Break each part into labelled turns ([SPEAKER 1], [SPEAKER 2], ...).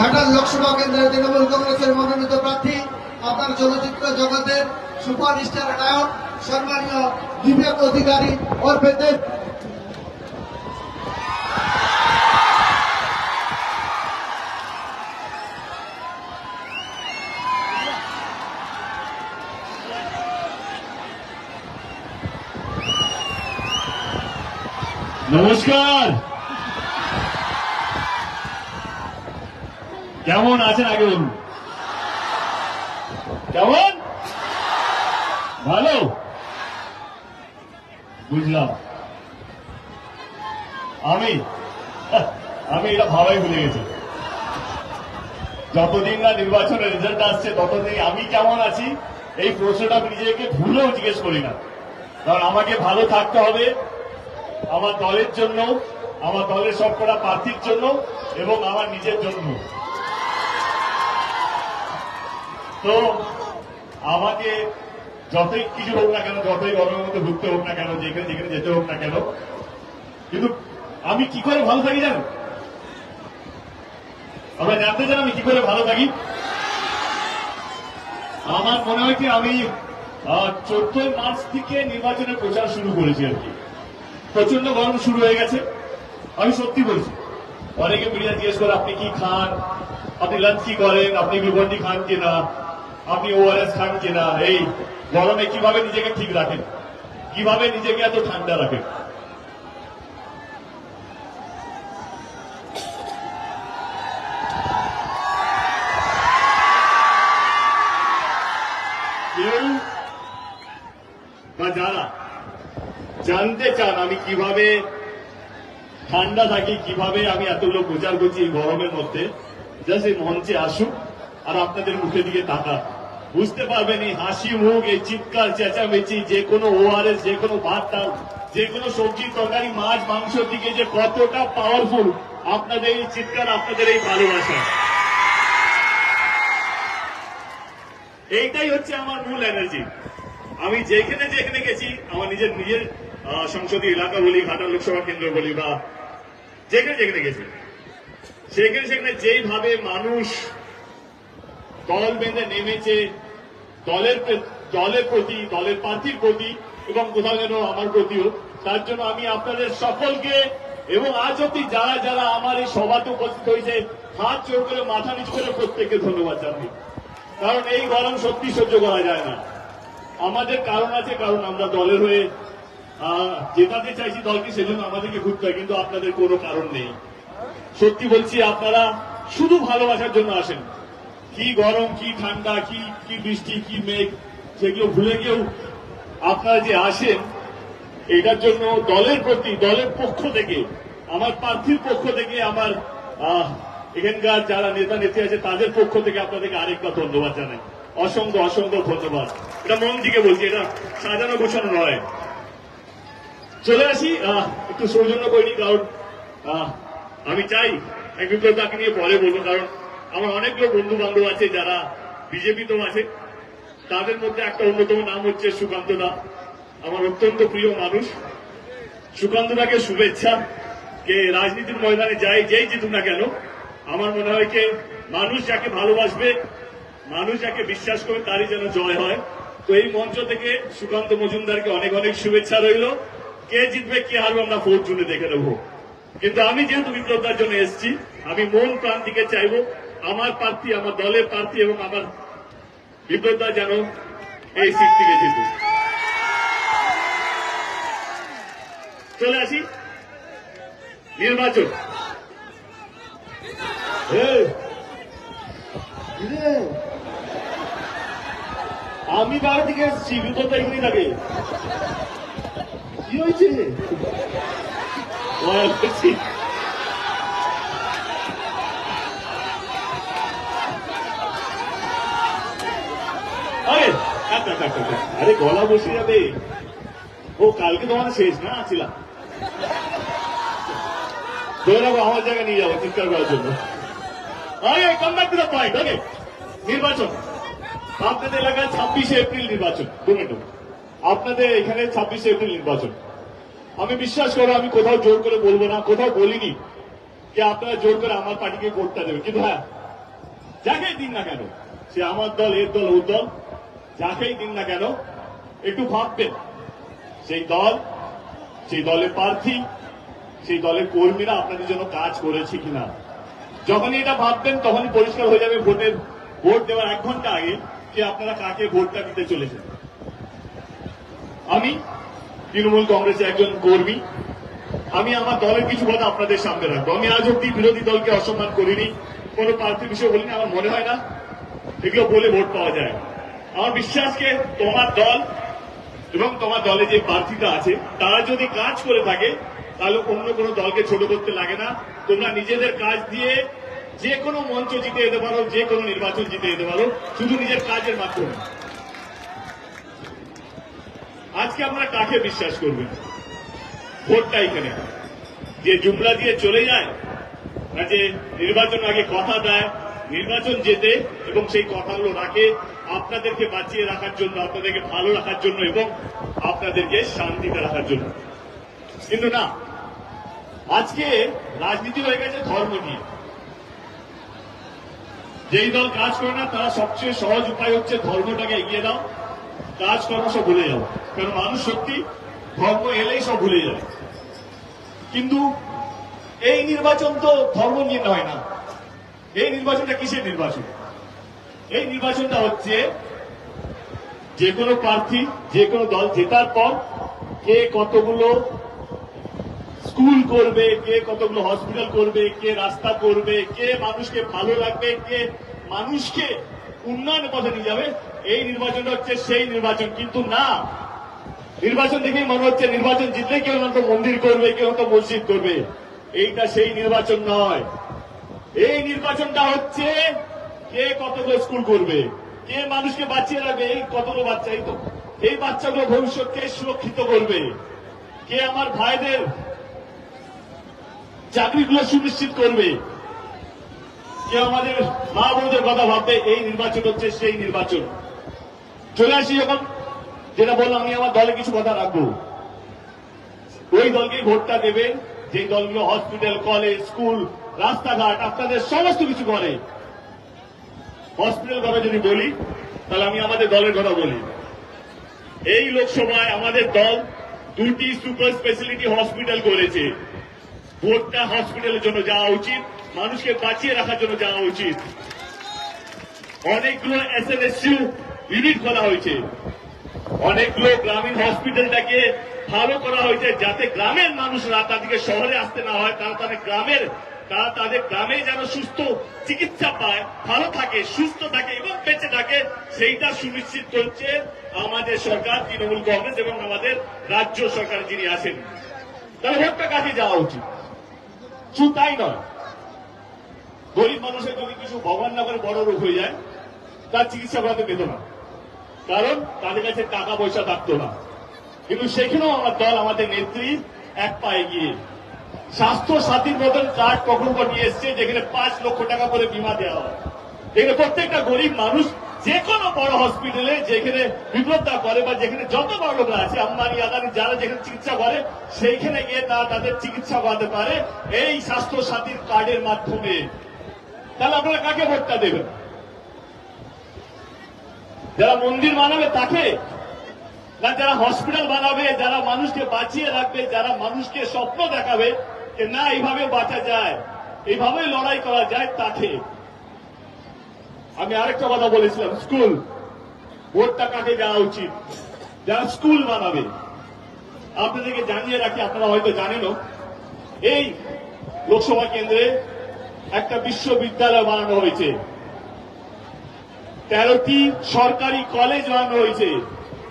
[SPEAKER 1] ঘাটাল লোকসভা কেন্দ্রের তৃণমূল কংগ্রেসের মনোনীত প্রার্থী, আপনার চলচ্চিত্র জগতের সুপারস্টার নায়ক সম্মানীয় বিবেক অধিকারী ওরফে দেব।
[SPEAKER 2] নমস্কার। কেমন আছেন আগে বলুন। কেমন? ভালো? বুঝলাম। আমি আমি এটা ভাবাই ভুলে গেছি। যতদিন না নির্বাচনের রেজাল্ট আসছে, ততদিন আমি কেমন আছি, এই প্রশ্নটা নিজেকে ভুলেও জিজ্ঞেস করি না। কারণ আমাকে ভালো থাকতে হবে আমার দলের জন্য, আমার দলের সবকটা প্রার্থীর জন্য এবং আমার নিজের জন্য। তো আমাকে যতই কিছু হোক না কেন, যতই গরমের মধ্যে ঘুরতে হোক না কেন, যেখানে যেখানে যেতে হোক না কেন, কিন্তু আমি কি করে ভালো থাকি জানেন? আমরা জানতে চান আমি কি করে ভালো থাকি? আমার মনে হয় কি, আমি চোদ্দই মার্চ থেকে নির্বাচনের প্রচার শুরু করেছি আর কি। প্রচণ্ড গরম শুরু হয়ে গেছে। আমি সত্যি বলছি, অনেকে মিডিয়া জিজ্ঞেস করে, আপনি কি খান? আপনি লাঞ্চ কি করেন? আপনি গ্লুকন্ডি খান কিনা আপনি ওআরএস খান কিনা এই গরমে কীভাবে নিজেকে ঠিক রাখেন? কীভাবে নিজেকে এত ঠান্ডা রাখেন? বা যারা জানতে চান আমি কীভাবে ঠান্ডা থাকি, কীভাবে আমি এতগুলো প্রচার করছি এই গরমের মধ্যে জাস্ট এই মঞ্চে আসুক আর আপনাদের মুখের দিকে তাকা বুঝতে পারবেন এই হাসি মুখ, এই চিৎকার, চেঁচামেচি, যে কোনো ওআরএস যে কোনো ভাত ডাল যে কোনো সবজি তরকারি, মাছ, মাংসের দিকে যে কতটা পাওয়ারফুল আপনাদের এই চিৎকার, আপনাদের এই ভালোবাসা। এইটাই হচ্ছে আমার মূল এনার্জি আমি যেখানে যেখানে গেছি, আমার নিজের নিজের সংসদীয় এলাকা বলি, ঘাটাল লোকসভা কেন্দ্র বলি, বা যেখানে যেখানে গেছি, সেখানে সেখানে যেইভাবে মানুষ দল বেঁধে নেমেছে, দলের দলের প্রতি, দলের প্রার্থীর প্রতি এবং কোথাও যেন আমার প্রতিও। তার জন্য আমি আপনাদের সকলকে এবং আজ অব্দি যারা যারা আমার এই সভাতে উপস্থিত হয়েছে, হাত জোর করে, মাথা নিচ করে প্রত্যেককে ধন্যবাদ জানাই। কারণ এই গরম সত্যি সহ্য করা যায় না। আমাদের কারণ আছে, কারণ আমরা দলের হয়ে জেতাতে চাইছি দলকে, সেজন্য আমাদেরকে ঘুরতে হয়, কিন্তু আপনাদের কোনো কারণ নেই। সত্যি বলছি, আপনারা শুধু ভালোবাসার জন্য আসেন। কি গরম, কি ঠান্ডা, কি কি বৃষ্টি, কি মেঘ সেগুলো ভুলে গিয়েও আপনারা যে আসেন, এটার জন্য দলের প্রতি, দলের পক্ষ থেকে, আমার প্রার্থীর পক্ষ থেকে, আমার এখানকার যারা নেতা, নেত্রী আছে, তাদের পক্ষ থেকে আপনাদেরকে আরেকবার ধন্যবাদ জানাই। অসংখ্য অসংখ্য ধন্যবাদ। এটা মন থেকে বলছি, এটা সাজানো, গোছানো নয়। চলে আসি একটু সৌজন্য করিনি কারণ আমি চাই এক বিপ্লবদাকে নিয়ে পরে বলব কারণ আমার অনেকগুলো বন্ধু বান্ধব আছে যারা বিজেপিতেও আছে। তাদের মধ্যে একটা অন্যতম নাম হচ্ছে সুকান্ত দা। আমার অত্যন্ত প্রিয় মানুষ। সুকান্ত দাকে শুভেচ্ছা। কে রাজনীতির ময়দানে যাই, যেই জিতুক না কেন, আমার মনে হয় কে মানুষ যাকে ভালোবাসবে, মানুষ যাকে বিশ্বাস করবে তারই যেন জয় হয়। তো এই মঞ্চ থেকে সুকান্ত মজুমদারকে অনেক অনেক শুভেচ্ছা রইল। কে জিতবে, কে হারবে আমরা ভোট জুনে দেখে নেব। কিন্তু আমি যেহেতু বিপ্লবদার জন্য এসেছি, আমি মন প্রাণ থেকে চাইব। আমার প্রার্থী আমার দলের প্রার্থী এবং আমার বিপ্লবদা যেন এই সিট থেকে জিতুক। চলে আসি। নির্বাচন। আমি বাইরে থেকে এসেছি? বিপদটা এখানেই থাকে। কি হয়েছে? আরে। আরে, গলা বসে যাবে। ও, কালকে তোমার শেষ না? ছিলাম ধরে রাখো, আমার জায়গায় নিয়ে যাব, চিৎকার করার জন্য। নির্বাচন। আপনাদের এলাকায় ছাব্বিশে এপ্রিল নির্বাচন আপনাদের এখানে ছাব্বিশে এপ্রিল নির্বাচন। আমি বিশ্বাস করো, আমি কোথাও জোর করে বলব না, কোথাও বলিনি যে আপনারা জোর করে আমার পার্টিকে ভোটটা দেবেন। কিন্তু হ্যাঁ যাকে দিন না কেন, সে আমার দল, এর দল, ওর দল যাকেই দিন না কেন, একটু ভাববেন সেই দল, সেই দলের প্রার্থী, সেই দলের কর্মীরা আপনাদের জন্য কাজ করেছে কিনা। যখনই এটা ভাববেন, তখনই পরিষ্কার হয়ে যাবে ভোটের, ভোট দেওয়ার এক ঘণ্টা আগে যে আপনারা কাকে ভোটটা দিতে চলেছেন। আমি তৃণমূল কংগ্রেসের একজন কর্মী। আমি আমার দলের কিছু কথা আপনাদের সামনে রাখব। আমি আজ অব্দি বিরোধী দলকে অসম্মান করিনি, কোনো প্রার্থী বিষয়ে বলিনি, আমার মনে হয় না, এগুলো বলে ভোট পাওয়া যায় আমার বিশ্বাসকে তোমার দল এবং তোমার দলে যে প্রার্থীটা আছে, তারা যদি কাজ করে থাকে, তাহলে অন্য কোনো দলকে ছোট করতে লাগে না। তোমরা নিজেদের কাজ দিয়ে যে কোনো মঞ্চ জিতে যেতে পারো, যে কোনো নির্বাচন জিতে যেতে পারো, শুধু নিজের কাজের মাধ্যমে। আজকে আপনারা কাকে বিশ্বাস করবেন? ভোটটা এখানে। যে জুমলা দিয়ে চলে যায় না যে নির্বাচন আগে কথা দেয় নির্বাচন যেতে এবং সেই কথাগুলো রাখে, আপনাদেরকে বাঁচিয়ে রাখার জন্য, আপনাদেরকে ভালো রাখার জন্য এবং আপনাদেরকে শান্তিতে রাখার জন্য। কিন্তু না, আজকে রাজনীতি হয়ে গেছে ধর্ম নিয়ে। যেই দল কাজ করে না, তারা সবচেয়ে সহজ উপায় হচ্ছে ধর্মটাকে এগিয়ে দাও কাজ কর্ম সব ভুলে যাও। কারণ মানুষ সত্যি ধর্ম এলেই সব ভুলে যায়। কিন্তু এই নির্বাচন তো ধর্ম নিয়ে নয় না। এই নির্বাচনটা কিসের নির্বাচন? এই নির্বাচনটা হচ্ছে যে কোনো প্রার্থী, যে কোনো দল জেতার পর কে কতগুলো স্কুল করবে, কে কতগুলো হসপিটাল করবে, কে রাস্তা করবে, কে মানুষকে ভালো রাখবে কে মানুষকে উন্নয়নের পথে নিয়ে যাবে, এই নির্বাচনটা হচ্ছে সেই নির্বাচন। কিন্তু না, নির্বাচন দেখেই মনে হচ্ছে নির্বাচন জিতলে কেউ হয়তো মন্দির করবে, কেউ হয়তো মসজিদ করবে। এইটা সেই নির্বাচন নয়। এই নির্বাচনটা হচ্ছে কে কতগুলো স্কুল করবে, কে মানুষকে বাঁচিয়ে রাখবে, এই কতগুলো বাচ্চা এই তো। এই বাচ্চাগুলো ভবিষ্যৎকে সুরক্ষিত করবে। কে আমার ভাইদের চাকরিগুলো সুনিশ্চিত করবে। কে আমাদের মা বোনদের কথা ভাববে, এই নির্বাচন হচ্ছে সেই নির্বাচন। চলে আসি যখন যেটা বললাম, আমি আমার দলে কিছু কথা রাখব। ওই দলকে ভোটটা দেবে যে দলগুলো হসপিটাল কলেজ স্কুল রাস্তাঘাট, আপনাদের সমস্ত কিছু করে হসপিটাল কথা যদি বলি, তাহলে আমি আমাদের দলের কথা বলি। এই লোকসভায় আমাদের দল দুটি সুপার স্পেশালিটি হসপিটাল করেছে। ভোটটা হসপিটালের জন্য যাওয়া উচিত, মানুষকে বাঁচিয়ে রাখার জন্য যাওয়া উচিত। অনেকগুলো এসএনএসইউ ইউনিট খোলা হয়েছে। অনেকগুলো গ্রামীণ হসপিটালটাকে ভালো করা হয়েছে যাতে গ্রামের মানুষরা তাদেরকে শহরে আসতে না হয়, তারা তাদের গ্রামের তারা তাদের গ্রামে যেন সুস্থ চিকিৎসা পায়, ভালো থাকে, সুস্থ থাকে এবং বেঁচে থাকে, সেইটা সুনিশ্চিত করছে আমাদের সরকার, তৃণমূল কংগ্রেস এবং আমাদের রাজ্য সরকার যিনি আছেন। তাহলে ভোটটা কাছে যাওয়া উচিত। শুধু তাই নয়, গরিব মানুষের যদি কিছু ভগবান না করে বড় রোগ হয়ে যায়, তার চিকিৎসা করাতে পেত না। কারণ তাদের কাছে টাকা পয়সা থাকতো না। কিন্তু সেখানেও আমার দল, আমাদের নেত্রী এক পায়ে গিয়ে স্বাস্থ্য সাথীর মতন কার্ড কখনো নিয়ে এসছে যেখানে পাঁচ লক্ষ টাকা করে বিমা দেওয়া হয়। এখানে প্রত্যেকটা গরিব মানুষ যে কোনো বড় হসপিটালে যেখানে বিপ্লবতা করে বা যেখানে যত বড় লোকরা আছে, আম্বানি, আদানি, যারা যেখানে চিকিৎসা করে, সেইখানে গিয়ে তারা তাদের চিকিৎসা করাতে পারে এই স্বাস্থ্য সাথীর কার্ডের মাধ্যমে। তাহলে আপনারা কাকে ভোটটা দেবেন? যারা মন্দির বানাবে তাকে? না যারা হসপিটাল বানাবে, যারা মানুষকে বাঁচিয়ে রাখবে, যারা মানুষকে স্বপ্ন দেখাবে যে না, এইভাবে বাঁচা যায়, এইভাবে লড়াই করা যায় তাকে আমি আরেকটা কথা বলেছিলাম স্কুল ভোটটা কাকে দেওয়া উচিত? যারা স্কুল বানাবে। আপনাদেরকে জানিয়ে রাখি, আপনারা হয়তো জানেনও, এই লোকসভা কেন্দ্রে একটা বিশ্ববিদ্যালয় বানানো হয়েছে। তেরোটি সরকারি কলেজ বানানো হয়েছে।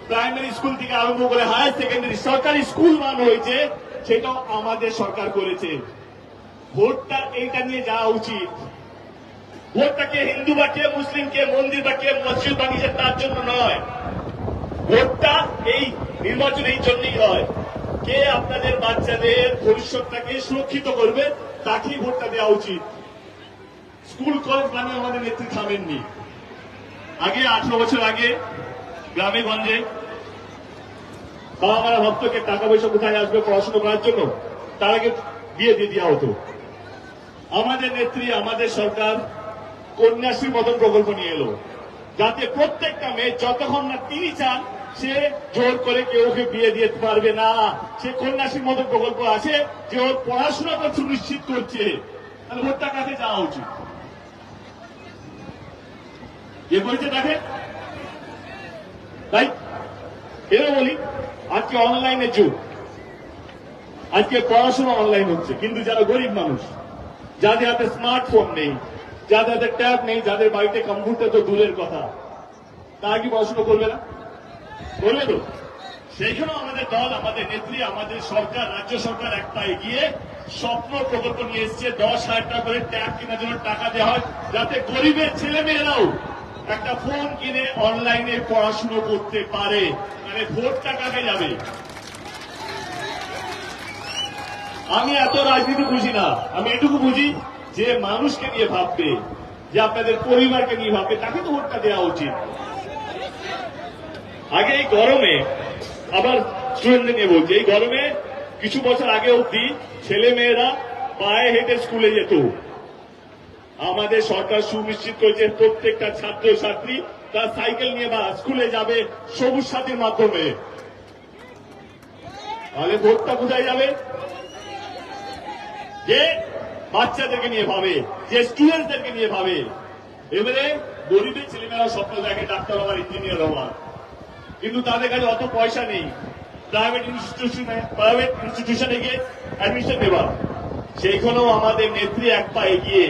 [SPEAKER 2] প্রাইমারি স্কুল থেকে আরম্ভ করে হায়ার সেকেন্ডারি সরকারি স্কুল বানানো হয়েছে সেটাও আমাদের সরকার করেছে। ভোটটা এইটা নিয়ে যাওয়া উচিত। ভোটটা কে হিন্দু বা কে মুসলিম, কে মন্দির বা কে মসজিদ বানিয়েছে তার জন্য নয়। ভোটটা এই নির্বাচন এই জন্যই হয়। কে আপনাদের বাচ্চাদের ভবিষ্যৎটাকে সুরক্ষিত করবে, তাকেই ভোটটা দেওয়া উচিত। স্কুল, কলেজ বানিয়ে আমাদের নেত্রী থামেননি। আগে আঠারো বছর আগে গ্রামে গঞ্জে বাবা মারা ভক্তকে টাকা পয়সা কোথায় আসবে, পড়াশোনা করার জন্য? তার আগে বিয়ে দিয়ে দেওয়া হতো। আমাদের নেত্রী, আমাদের সরকার কন্যাশ্রীর মতন প্রকল্প নিয়ে এলো। যাতে প্রত্যেকটা মেয়ে যতক্ষণ না তিনি চান, সে জোর করে কেউ বিয়ে দিতে পারবে না। সে কন্যাশ্রীর মতন প্রকল্প আছে, যে ওর পড়াশোনাটা সুনিশ্চিত করছে। তাহলে ভোটটা কাছে যাওয়া উচিত? কে করেছে তাকে? তাই? এর বলি আজকে অনলাইনের যুগ। আজকে পড়াশোনা অনলাইন হচ্ছে, কিন্তু যারা গরিব মানুষ, যাদের হাতে স্মার্টফোন নেই, যাদের হাতে ট্যাব নেই, যাদের বাড়িতে কম্পিউটার তো দূরের কথা, তারা কি পড়াশোনা করবে না? করবে তো। সেইখানেও আমাদের দল, আমাদের নেত্রী, আমাদের সরকার, রাজ্য সরকার একটা এগিয়ে স্বপ্ন প্রকল্প নিয়ে এসছে, দশ হাজার টাকা করে ট্যাব কেনার জন্য টাকা দেওয়া হয়, যাতে গরিবের ছেলে মেয়েরাও একটা ফোন কিনে অনলাইনে পড়াশুনো করতে পারে মানে ভোটটা কাকে যাবে? আমি এত রাজনীতি বুঝি না, আমি এটুকু বুঝি যে মানুষকে নিয়ে ভাববে, যে আপনাদের পরিবারকে নিয়ে ভাববে, তাকে তো ভোটটা দেওয়া উচিত। আগে এই গরমে, আবার স্টুডেন্টদের নিয়ে বলছি, এই গরমে কিছু বছর আগে অব্দি ছেলে মেয়েরা পায়ে হেঁটে স্কুলে যেত। আমাদের সরকার সুনিশ্চিত করেছে প্রত্যেকটা ছাত্র ছাত্রী তার সাইকেল নিয়ে বা স্কুলে যাবে সবুজ সাথীর মাধ্যমে। তাহলে ভোটটা কোথায় যাবে? যে বাচ্চাদেরকে নিয়ে ভাবে, যে স্টুডেন্টদেরকে নিয়ে ভাবে। এবারে গরিবের ছেলেমেয়েরা স্বপ্ন দেখে ডাক্তার হওয়ার ইঞ্জিনিয়ার হওয়ার কিন্তু তাদের কাছে অত পয়সা নেই। প্রাইভেট ইনস্টিটিউশনে প্রাইভেট ইনস্টিটিউশনে গিয়ে অ্যাডমিশন দেওয়া সেইখানেও আমাদের নেত্রী এক পা এগিয়ে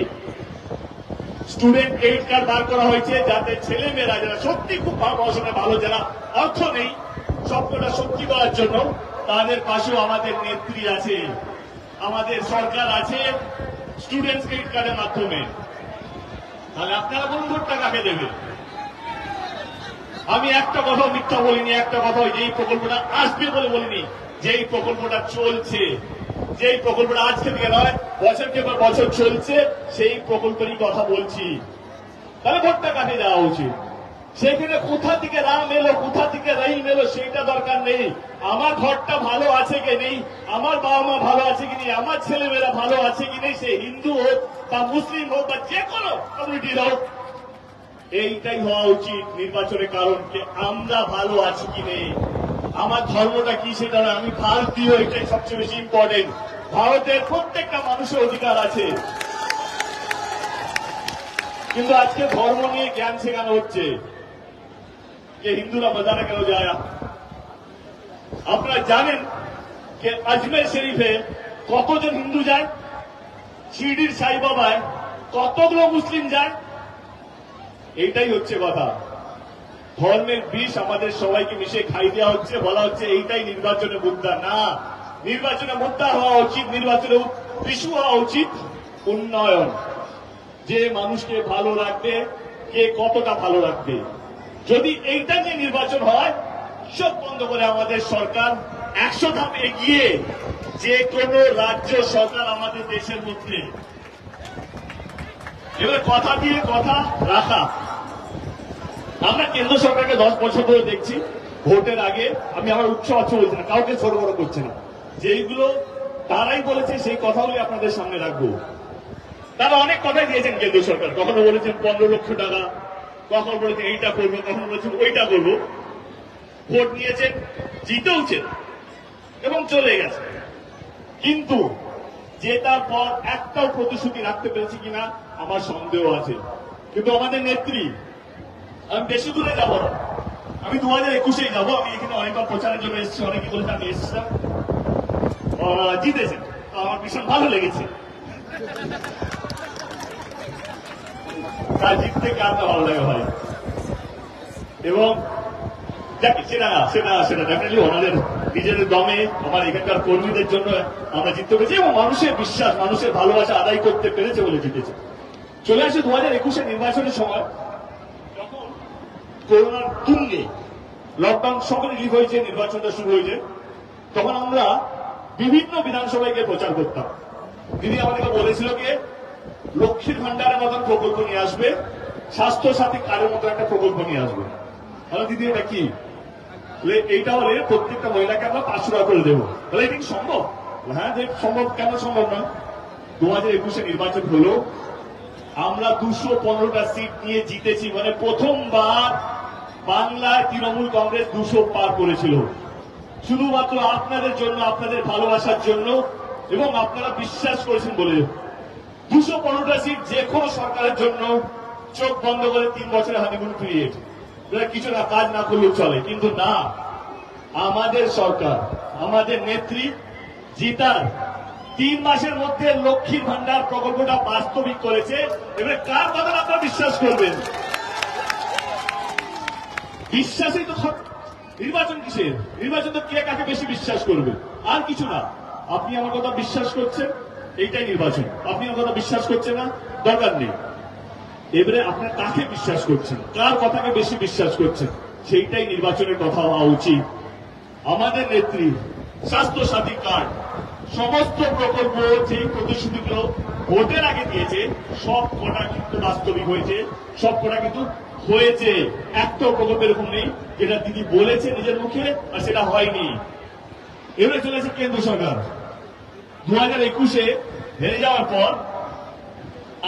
[SPEAKER 2] স্টুডেন্ট ক্রেডিট কার্ড বার করা হয়েছে, যাতে ছেলে মেয়েরা যারা সত্যি খুব ভালো পড়াশোনায় ভালো যারা অর্থ নেই, স্বপ্নটা সত্যি করার জন্য তাদের পাশেও আমাদের নেত্রী আছে, আমাদের সরকার আছে স্টুডেন্ট ক্রেডিট কার্ডের মাধ্যমে। তাহলে আপনারা বলুন ভোটটা কাকে দেবে? আমি একটা কথা মিথ্যা বলিনি, একটা কথা যেই প্রকল্পটা আসবে বলে বলিনি, যেই প্রকল্পটা চলছে, যেই প্রকল্পটা আজকে থেকে নয় বছরকে পর বছর চলছে, সেই প্রকল্পেরই কথা বলছি। তাহলে ভোটটা কাকে দেওয়া উচিত। সেখানে কোথা থেকে রাম এলো, কোথা থেকে রহিম এলো, সেইটা দরকার নেই। আমার ঘরটা ভালো আছে কি নেই? আমার বাবা মা ভালো আছে কি নেই? আমার ছেলেমেয়েরা ভালো আছে কি নেই? সে হিন্দু হোক বা মুসলিম হোক বা যে কোনো কমিউনিটির হোক। এইটাই হওয়া উচিত নির্বাচনের কারণ যে আমরা ভালো আছি কি নেই। আমার ধর্মটা কি সেটা আমি ভারতীয়, এটাই সবচেয়ে বেশি ইম্পর্টেন্ট ভারতের প্রত্যেকটা মানুষের অধিকার আছে। কিন্তু আজকে ধর্ম নিয়ে জ্ঞান শেখানো হচ্ছে। যে হিন্দুরা বাজারে কেন যায়? আপনারা জানেন যে আজমের শরীফে কতজন হিন্দু যায়? শিরডির সাই বাবায় কতগুলো মুসলিম যায়? এইটাই হচ্ছে কথা। ধর্মের বিষ আমাদের সবাইকে মিশে খাই দেওয়া হচ্ছে, বলা হচ্ছে, এইটাই নির্বাচনে মুদ্রা। না নির্বাচনে মুদ্রা হওয়া উচিত, নির্বাচনে ইস্যু হওয়া উচিত। উন্নয়ন। যে মানুষকে ভালো রাখবে, কে কতটা ভালো রাখবে। যদি এইটা নিয়ে নির্বাচন হয় সব বন্ধ করে আমাদের সরকার একশো ধাপ এগিয়ে যে কোনো রাজ্য সরকার আমাদের দেশের মধ্যে। এবার কথা দিয়ে কথা রাখা। আমরা কেন্দ্র সরকারকে দশ বছর ধরে দেখছি। ভোটের আগে আমি আমার উৎস আছে কাউকে ছোট বড় করছে না। যেইগুলো তারাই বলেছে, সেই কথাগুলি আপনাদের সামনে রাখব। তারা অনেক কথাই দিয়েছেন কেন্দ্র সরকার। কখনো বলেছেন পনেরো লক্ষ টাকা, কখনো বলেছেন এইটা করব, কখনো বলেছেন ওইটা করব। ভোট নিয়েছেন, জিতেওছেন এবং চলে গেছে। কিন্তু জেতার পর একটাও প্রতিশ্রুতি রাখতে পেরেছি কিনা, আমার সন্দেহ আছে। কিন্তু আমাদের নেত্রী, আমি বেশি দূরে যাব না। আমি দু হাজার একুশেই যাব, আমি এখানে অনেকবার প্রচারের জন্য এসেছি, অনেকে বলছে আমি এসেছিলাম। জিতেছেন। তো আমার ভীষণ ভালো লেগেছে। তার জিততে কার না ভালো লাগে ভাই। এবং সেটা সেটা সেটা ডেফিনেটলি ওনাদের নিজেদের দমে আমার এখানকার কর্মীদের জন্য আমরা জিততে পেরেছি এবং মানুষের বিশ্বাস, মানুষের ভালোবাসা আদায় করতে পেরেছে বলে জিতেছে। চলে আসে দু হাজার একুশে নির্বাচনের সময়, যখন করোনার তুঙ্গে লকডাউন সঙ্গে রিলিভ হয়েছে, নির্বাচনটা শুরু হয়েছে, তখন আমরা বিভিন্ন বিধানসভায় গিয়ে প্রচার করতাম। দিদি আমাদেরকে বলেছিল যে লক্ষ্মীর ভান্ডারের মতন প্রকল্প নিয়ে আসবে স্বাস্থ্য সাথী কার্ডের মতো একটা প্রকল্প নিয়ে আসবে। তাহলে দিদি, এটা কি? এইটা হলে প্রত্যেকটা মহিলাকে আমরা পাঁচশো টাকা করে দেবো। তাহলে এটা কি সম্ভব? হ্যাঁ যে সম্ভব, কেন সম্ভব না দু হাজার একুশে নির্বাচন হলো, আমরা দুশো পনেরোটা সিট নিয়ে জিতেছি। মানে প্রথমবার বাংলায় তৃণমূল কংগ্রেস দুশো পার করেছিল। শুধুমাত্র আপনাদের জন্য, আপনাদের ভালোবাসার জন্য এবং আপনারা বিশ্বাস করেছেন বলে। দুশো পনেরোটা সিট যে কোনো সরকারের জন্য চোখ বন্ধ করে তিন বছরের হানিমুন পিরিয়ড কিছু না, কাজ না করলেও চলে। কিন্তু না, আমাদের সরকার, আমাদের নেত্রী, জিতার তিন মাসের মধ্যে লক্ষ্মীর ভান্ডার প্রকল্পটা বাস্তবিক করেছে। এবারে কার কথা আপনারা বিশ্বাস করবেন? বিশ্বাসই তো নির্বাচন কিসের? নির্বাচন তো কে কাকে বেশি বিশ্বাস করবে? আর কিছু না। আপনি আমার কথা বিশ্বাস করছেন, এইটাই নির্বাচন। আপনি আমার কথা বিশ্বাস করছেন না, দরকার নেই। এবারে আপনার কাকে বিশ্বাস করছেন? কার কথাকে বেশি বিশ্বাস করছেন? সেইটাই নির্বাচনের কথা হওয়া উচিত। আমাদের নেত্রী স্বাস্থ্য সাথী কার্ড, সমস্ত প্রকল্প যে প্রতিশ্রুতিগুলো ভোটের আগে দিয়েছে সব কটা কিন্তু বাস্তবিক হয়েছে সব কটা কিন্তু হয়েছে। একটাও প্রকল্প এরকম নেই, যেটা দিদি বলেছে নিজের মুখে, আর সেটা হয়নি। এবারে চলেছে কেন্দ্র সরকার। দু হাজার একুশে হেরে যাওয়ার পর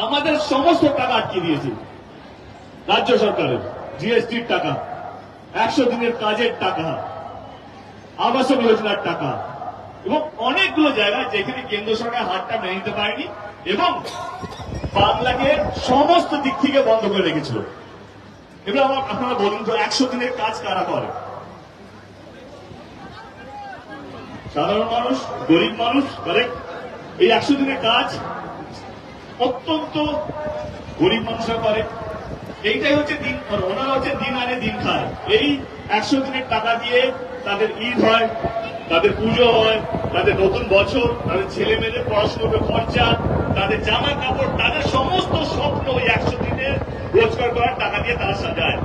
[SPEAKER 2] আমাদের সমস্ত টাকা আটকে দিয়েছে রাজ্য সরকারের, জিএসটির টাকা, একশো দিনের কাজের টাকা আবাসন যোজনার টাকা, এবং অনেকগুলো জায়গায় যেখানে কেন্দ্র সরকার হাতটা মেনে নিতে পারেনি এবং বাংলাকে সমস্ত দিক থেকে বন্ধ করে রেখেছিল। এবার আমার আপনারা বলুন তো, একশো দিনের কাজ কারা করে? সাধারণ মানুষ, গরিব মানুষ এই একশো দিনের কাজ অত্যন্ত গরিব মানুষরা করে। এইটাই হচ্ছে দিন ওনারা হচ্ছে দিন আনে, দিন খায়। এই একশো দিনের টাকা দিয়ে তাদের ঈদ হয়, তাদের পুজো হয়, তাদের নতুন বছর, তাদের ছেলে মেয়েদের পড়াশোনার খরচা, তাদের জামা কাপড় তাদের সমস্ত স্বপ্ন ওই একশো দিনের রোজগার করার টাকা দিয়ে তারা সাজায়।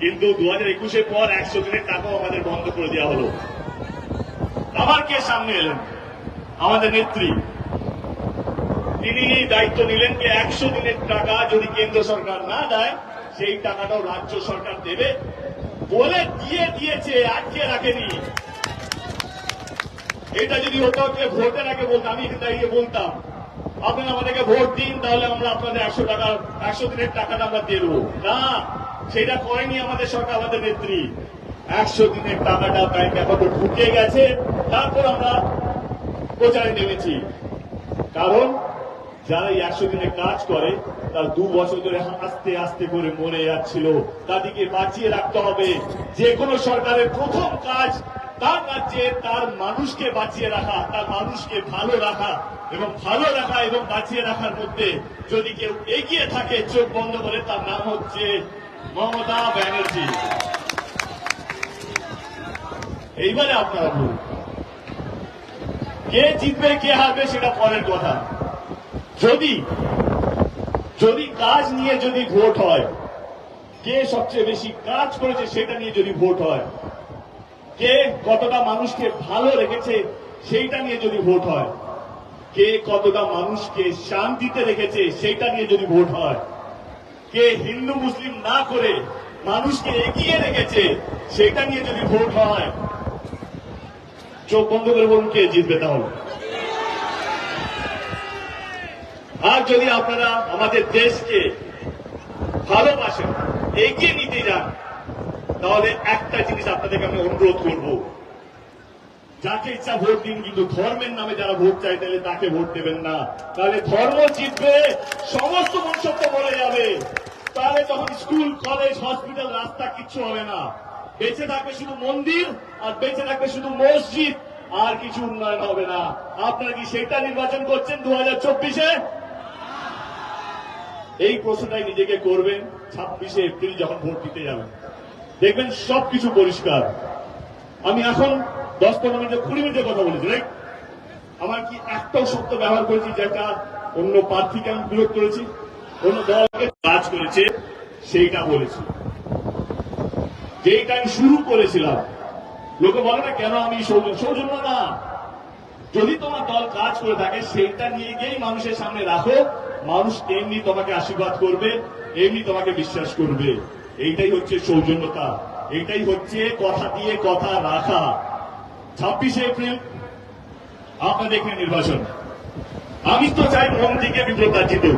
[SPEAKER 2] কিন্তু দু হাজার একুশের পর একশো দিনের টাকাও আমাদের বন্ধ করে দেওয়া হলো। আবার কে সামনে এলেন? আমাদের নেত্রী। তিনি দায়িত্ব নিলেন যে একশো দিনের টাকা যদি কেন্দ্র সরকার না দেয়, সেই টাকাটাও রাজ্য সরকার দেবে বলে দিয়ে দিয়েছে, আটকে রাখেনি। এটা যদি হতো ভোটের আগে বলতাম, আমি দাঁড়িয়ে বলতাম আপনারা আমাদেরকে ভোট দিন, তাহলে আমরা আপনাদের একশো টাকা, একশো দিনের টাকাটা আমরা দিয়ে দেবো। না, সেটা করেনি আমাদের সরকার, আমাদের নেত্রী। একশো দিনের টাকাটা ব্যাংক অ্যাকাউন্টে ঢুকে গেছে, তারপর আমরা প্রচারে নেমেছি। কারণ, যারা এই একশো দিনে কাজ করে, তার দু বছর ধরে আস্তে আস্তে করে মরে যাচ্ছিল। তাদেরকে বাঁচিয়ে রাখতে হবে। যে কোনো সরকারের প্রথম কাজ তার রাজ্যে তার মানুষকে বাঁচিয়ে রাখা, তার মানুষকে ভালো রাখা এবং ভালো রাখা এবং বাঁচিয়ে রাখার মধ্যে যদি কেউ এগিয়ে থাকে, চোখ বন্ধ করে, তার নাম হচ্ছে মমতা ব্যানার্জি। এইবারে আপনারা বলুন, কে জিতবে, কে হারবে সেটা পরের কথা। যদি যদি কাজ নিয়ে যদি ভোট হয়, কে সবচেয়ে বেশি কাজ করেছে সেটা নিয়ে যদি ভোট হয় কে কতটা মানুষকে ভালো রেখেছে সেইটা নিয়ে যদি ভোট হয়? কে কতটা মানুষকে শান্তিতে রেখেছে সেইটা নিয়ে যদি ভোট হয়? কে হিন্দু, মুসলিম না করে মানুষকে এগিয়ে রেখেছে সেটা নিয়ে যদি ভোট হয়? চোখ বন্ধ করে বলুন কে জিতবে তাহলে? আর যদি আপনারা আমাদের দেশকে ভালোবাসেন, এগিয়ে নিতে যান তাহলে একটা জিনিস আপনাদেরকে আমি অনুরোধ করব। যাকে ইচ্ছা ভোট দিন, কিন্তু ধর্মের নামে যারা ভোট চাই তাহলে তাকে ভোট দেবেন না। তাহলে ধর্ম জিতবে, সমস্ত মনুষ্যত্ব বলে যাবে। তাহলে তখন স্কুল, কলেজ, হসপিটাল, রাস্তা কিচ্ছু হবে না। বেঁচে থাকবে শুধু মন্দির, আর বেঁচে থাকবে শুধু মসজিদ, আর কিছু উন্নয়ন হবে না। আপনারা কি সেটা নির্বাচন করছেন দু হাজার চব্বিশে? এই প্রশ্নটাই নিজেকে করবেন, ছাব্বিশে এপ্রিল যখন ভোট দিতে যাবেন। দেখবেন সবকিছু পরিষ্কার। আমি এখন দশ পনেরো মিনিটে, কুড়ি মিনিটের কথা বলেছি রাইট আমার কি একটাও শব্দ ব্যবহার করেছি যেটা অন্য প্রার্থীকে আমি বিরোধ করেছি, অন্য দলকে কাজ করেছে, সেইটা বলেছি। যেইটা আমি শুরু করেছিলাম, লোকে বলে না, কেন আমি সৌজন্য সৌজন্য না। যদি তোমার দল কাজ করে থাকে, সেইটা নিয়ে গিয়েই মানুষের সামনে রাখো। মানুষ এমনি তোমাকে আশীর্বাদ করবে, এমনি তোমাকে বিশ্বাস করবে। এইটাই হচ্ছে সৌজন্যতা। এইটাই হচ্ছে কথা দিয়ে কথা রাখা। ছাব্বিশে এপ্রিল, আপনাদের এখানে নির্বাচন। আমি তো চাই থেকে বিপ্লব জিতুক,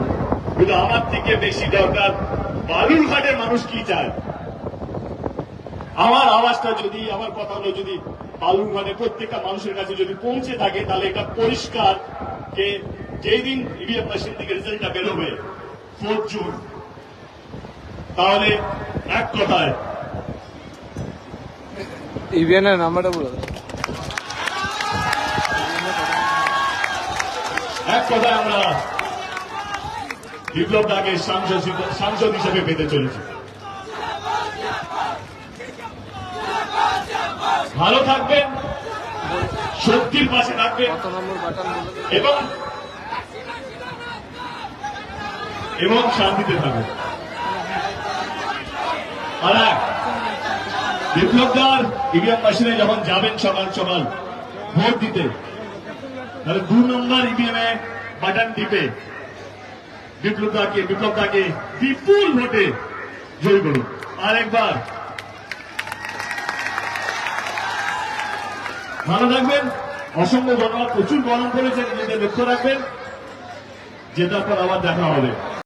[SPEAKER 2] কিন্তু আমার থেকে বেশি দরকার বালুরঘাটের মানুষ কি চায়। আমার আওয়াজটা যদি, আমার কথাগুলো যদি বালুরঘাটের প্রত্যেকটা মানুষের কাছে যদি পৌঁছে থাকে, তাহলে এটা পরিষ্কার যে যেই দিন ইভিএম মেশিন থেকে রেজাল্টটা বেরোবে ফোর্থ জুন তাহলে এক কথায়।
[SPEAKER 3] ইভিএনের নাম্বারটা বলে
[SPEAKER 2] এক কথায় আমরা বিপ্লব দাকে সাংসদ হিসেবে পেতে চলেছি। ভালো থাকবেন শক্তির পাশে থাকবেন এবং এবং শান্তিতে থাকবেন। আর, বিপ্লবদার ইভিএম মেশিনে যখন যাবেন সকাল সকাল, ভোট দিতে, তাহলে দু নম্বর ইভিএম এ বাটন টিপে বিপ্লবদাকে বিপ্লবদাকে বিপুল ভোটে জয় করুন। আরেকবার। ভালো থাকবেন। অসংখ্য ধন্যবাদ। প্রচুর গরম করেছে নিজেদের লক্ষ্য রাখবেন। যেটার পর আবার দেখা হবে।